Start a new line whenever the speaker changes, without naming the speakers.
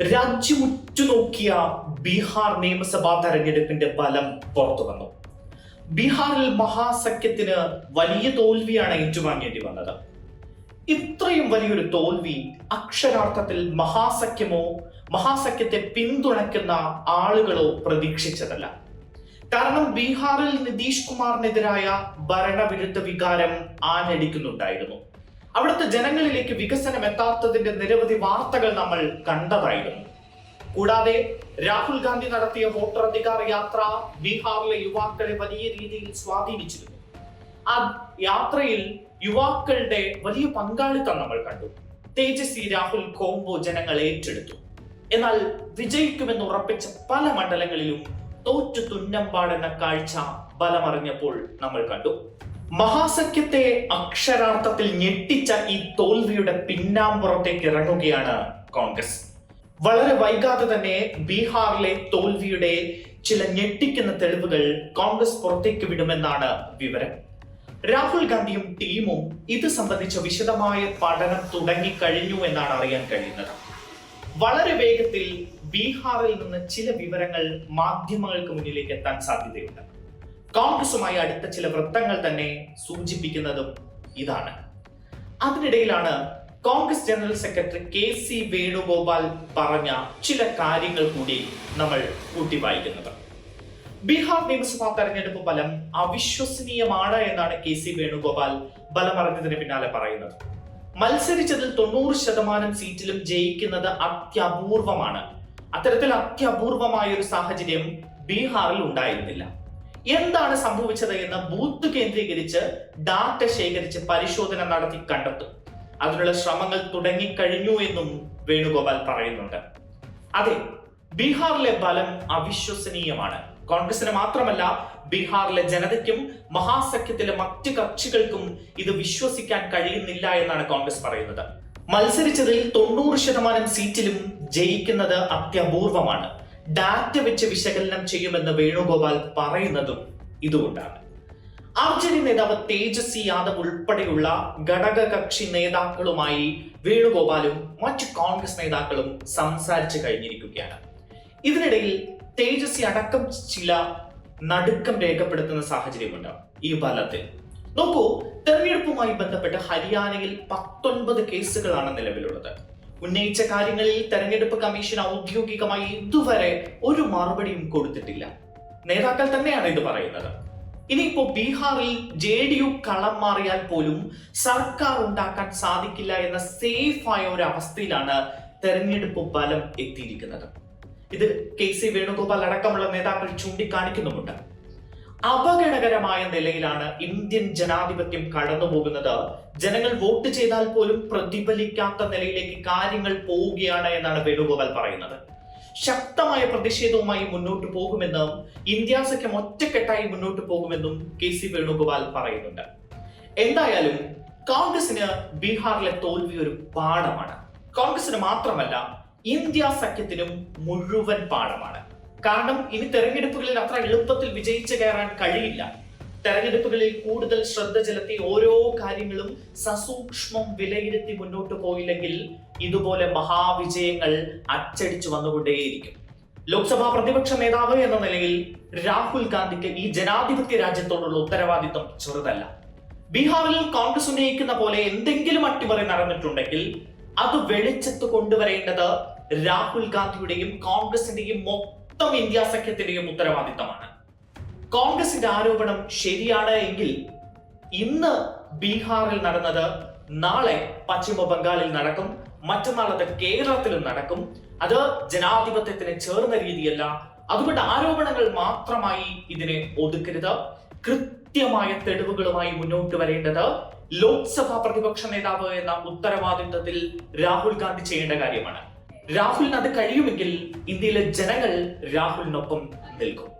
രാജ്യം ഉറ്റുനോക്കിയ ബീഹാർ നിയമസഭാ തെരഞ്ഞെടുപ്പിന്റെ ഫലം പുറത്തു വന്നു. ബീഹാറിൽ മഹാസഖ്യത്തിന് വലിയ തോൽവിയാണ് ഏറ്റുവാങ്ങേണ്ടി വന്നത്. ഇത്രയും വലിയൊരു തോൽവി അക്ഷരാർത്ഥത്തിൽ മഹാസഖ്യമോ മഹാസഖ്യത്തെ പിന്തുണയ്ക്കുന്ന ആളുകളോ പ്രതീക്ഷിച്ചതല്ല. കാരണം ബീഹാറിൽ നിതീഷ് കുമാറിനെതിരായ ഭരണവിരുദ്ധ വികാരം ആഞ്ഞടിക്കുന്നുണ്ടായിരുന്നു. അവിടുത്തെ ജനങ്ങളിലേക്ക് വികസനം എത്താത്തതിന്റെ നിരവധി വാർത്തകൾ നമ്മൾ കണ്ടതായിരുന്നു. കൂടാതെ രാഹുൽ ഗാന്ധി നടത്തിയ വോട്ടർ അധികാര യാത്ര ബീഹാറിലെ യുവാക്കളെ വലിയ രീതിയിൽ സ്വാധീനിച്ചിരുന്നു. ആ യാത്രയിൽ യുവാക്കളുടെ വലിയ പങ്കാളിത്തം നമ്മൾ കണ്ടു. തേജസ്വി രാഹുൽ കോംബോ ജനങ്ങൾ ഏറ്റെടുത്തു. എന്നാൽ വിജയിക്കുമെന്ന് ഉറപ്പിച്ച പല മണ്ഡലങ്ങളിലും തോറ്റു തുന്നമ്പാടെന്ന കാഴ്ച ബലമറിഞ്ഞപ്പോൾ നമ്മൾ കണ്ടു. മഹാസഖ്യത്തെ അക്ഷരാർത്ഥത്തിൽ ഞെട്ടിച്ച ഈ തോൽവിയുടെ പിന്നാമ്പുറത്തേക്ക് ഇറങ്ങുകയാണ് കോൺഗ്രസ്. വളരെ വൈകാതെ തന്നെ ബീഹാറിലെ തോൽവിയുടെ ചില ഞെട്ടിക്കുന്ന തെളിവുകൾ കോൺഗ്രസ് പുറത്തേക്ക് വിടുമെന്നാണ് വിവരം. രാഹുൽ ഗാന്ധിയും ടീമും ഇത് സംബന്ധിച്ച വിശദമായ പഠനം തുടങ്ങിക്കഴിഞ്ഞു എന്നാണ് അറിയാൻ കഴിയുന്നത്. വളരെ വേഗത്തിൽ ബീഹാറിൽ നിന്ന് ചില വിവരങ്ങൾ മാധ്യമങ്ങൾക്ക് മുന്നിലേക്ക് എത്താൻ സാധ്യതയുണ്ട്. കോൺഗ്രസുമായി അടുത്ത ചില വൃത്തങ്ങൾ തന്നെ സൂചിപ്പിക്കുന്നതും ഇതാണ്. അതിനിടയിലാണ് Congress general secretary K C Venugopal പറഞ്ഞ ചില കാര്യങ്ങൾ കൂടി നമ്മൾ കൂട്ടി വായിക്കുന്നത് ബീഹാർ നിയമസഭാ തെരഞ്ഞെടുപ്പ് ഫലം അവിശ്വസനീയമാണ് എന്നാണ് കെ സി വേണുഗോപാൽ ബലമറിഞ്ഞതിന് പിന്നാലെ പറയുന്നത്. മത്സരിച്ചതിൽ തൊണ്ണൂറ് ശതമാനം സീറ്റിലും ജയിക്കുന്നത് അത്യപൂർവമാണ്. അത്തരത്തിൽ അത്യപൂർവമായ ഒരു സാഹചര്യം ബീഹാറിൽ ഉണ്ടായിരുന്നില്ല. എന്താണ് സംഭവിച്ചത് എന്ന് ബൂത്ത് കേന്ദ്രീകരിച്ച് ഡാറ്റ ശേഖരിച്ച് പരിശോധന നടത്തി കണ്ടെത്തും. അതിനുള്ള ശ്രമങ്ങൾ തുടങ്ങിക്കഴിഞ്ഞു എന്നും വേണുഗോപാൽ പറയുന്നുണ്ട്. അതെ ബീഹാറിലെ ബലം അവിശ്വസനീയമാണ്. കോൺഗ്രസിന് മാത്രമല്ല ബീഹാറിലെ ജനതയ്ക്കും മഹാസഖ്യത്തിലെ മറ്റ് കക്ഷികൾക്കും ഇത് വിശ്വസിക്കാൻ കഴിയുന്നില്ല എന്നാണ് കോൺഗ്രസ് പറയുന്നത്. മത്സരിച്ചതിൽ തൊണ്ണൂറ് ശതമാനം സീറ്റിലും ജയിക്കുന്നത് അത്യപൂർവമാണ്. ഡാറ്റ വെച്ച് വിശകലനം ചെയ്യുമെന്ന് വേണുഗോപാൽ പറയുന്നതും ഇതുകൊണ്ടാണ്. ആർ ജെ ഡി നേതാവ് തേജസ്വി യാദവ് ഉൾപ്പെടെയുള്ള ഘടക കക്ഷി നേതാക്കളുമായി വേണുഗോപാലും മറ്റ് കോൺഗ്രസ് നേതാക്കളും സംസാരിച്ചു കഴിഞ്ഞിരിക്കുകയാണ്. ഇതിനിടയിൽ തേജസ്വി അടക്കം ചില നടുക്കം രേഖപ്പെടുത്തുന്ന സാഹചര്യമുണ്ട് ഈ ഫലത്തിൽ. നോക്കൂ തെരഞ്ഞെടുപ്പുമായി ബന്ധപ്പെട്ട് ഹരിയാനയിൽ പത്തൊൻപത് കേസുകളാണ് നിലവിലുള്ളത്. ഉന്നയിച്ച കാര്യങ്ങളിൽ തെരഞ്ഞെടുപ്പ് കമ്മീഷൻ ഔദ്യോഗികമായി ഇതുവരെ ഒരു മറുപടിയും കൊടുത്തിട്ടില്ല. നേതാക്കൾ തന്നെയാണ് ഇത് പറയുന്നത്. ഇനിയിപ്പോ ബീഹാറിൽ ജെ ഡി യു കളം മാറിയാൽ പോലും സർക്കാർ ഉണ്ടാക്കാൻ സാധിക്കില്ല എന്ന സേഫായ ഒരു അവസ്ഥയിലാണ് തെരഞ്ഞെടുപ്പ് ഫലം എത്തിയിരിക്കുന്നത്. ഇത് കെ സി വേണുഗോപാൽ അടക്കമുള്ള നേതാക്കൾ ചൂണ്ടിക്കാണിക്കുന്നുമുണ്ട്. അപകടകരമായ നിലയിലാണ് ഇന്ത്യൻ ജനാധിപത്യം കടന്നു പോകുന്നത് ജനങ്ങൾ വോട്ട് ചെയ്താൽ പോലും പ്രതിഫലിക്കാത്ത നിലയിലേക്ക് കാര്യങ്ങൾ പോവുകയാണ് എന്നാണ് വേണുഗോപാൽ പറയുന്നത്. ശക്തമായ പ്രതിഷേധവുമായി മുന്നോട്ട് പോകുമെന്നും ഇന്ത്യ സഖ്യം ഒറ്റക്കെട്ടായി മുന്നോട്ട് പോകുമെന്നും കെ സി വേണുഗോപാൽ പറയുന്നുണ്ട്. എന്തായാലും കോൺഗ്രസിന് ബീഹാറിലെ തോൽവി ഒരു പാഠമാണ്. കോൺഗ്രസിന് മാത്രമല്ല ഇന്ത്യ സഖ്യത്തിനും മുഴുവൻ പാഠമാണ്. കാരണം ഇനി തെരഞ്ഞെടുപ്പുകളിൽ അത്ര എളുപ്പത്തിൽ വിജയിച്ചു കയറാൻ കഴിയില്ല. തെരഞ്ഞെടുപ്പുകളിൽ കൂടുതൽ ശ്രദ്ധ ചെലുത്തി ഓരോ കാര്യങ്ങളും സസൂക്ഷ്മം വിലയിരുത്തി മുന്നോട്ട് പോയില്ലെങ്കിൽ ഇതുപോലെ മഹാവിജയങ്ങൾ അച്ചടിച്ചു വന്നുകൊണ്ടേയിരിക്കും. ലോക്സഭാ പ്രതിപക്ഷ നേതാവ് എന്ന നിലയിൽ രാഹുൽ ഗാന്ധിക്ക് ഈ ജനാധിപത്യ രാജ്യത്തോടുള്ള ഉത്തരവാദിത്വം ചെറുതല്ല. ബീഹാറിൽ കോൺഗ്രസ് ഉന്നയിക്കുന്ന പോലെ എന്തെങ്കിലും അട്ടിമറി നടന്നിട്ടുണ്ടെങ്കിൽ അത് വെളിച്ചത്ത് കൊണ്ടുവരേണ്ടത് രാഹുൽ ഗാന്ധിയുടെയും കോൺഗ്രസിന്റെയും മൊത്തം ഇന്ത്യ സഖ്യത്തിന്റെയും ഉത്തരവാദിത്തമാണ്. കോൺഗ്രസിന്റെ ആരോപണം ശരിയാണ് എങ്കിൽ ഇന്ന് ബീഹാറിൽ നടന്നത് നാളെ പശ്ചിമ ബംഗാളിൽ നടക്കും മറ്റന്നാൾ അത് കേരളത്തിലും നടക്കും. അത് ജനാധിപത്യത്തിന് ചേർന്ന രീതിയല്ല. അതുകൊണ്ട് ആരോപണങ്ങൾ മാത്രമായി ഇതിനെ ഒതുക്കരുത്. കൃത്യമായ തെളിവുകളുമായി മുന്നോട്ട് വരേണ്ടത് ലോക്സഭാ പ്രതിപക്ഷ നേതാവ് എന്ന ഉത്തരവാദിത്വത്തിൽ രാഹുൽ ഗാന്ധി ചെയ്യേണ്ട കാര്യമാണ്. രാഹുലിന് അത് കഴിയുമെങ്കിൽ ഇന്ത്യയിലെ ജനങ്ങൾ രാഹുലിനൊപ്പം നിൽക്കും.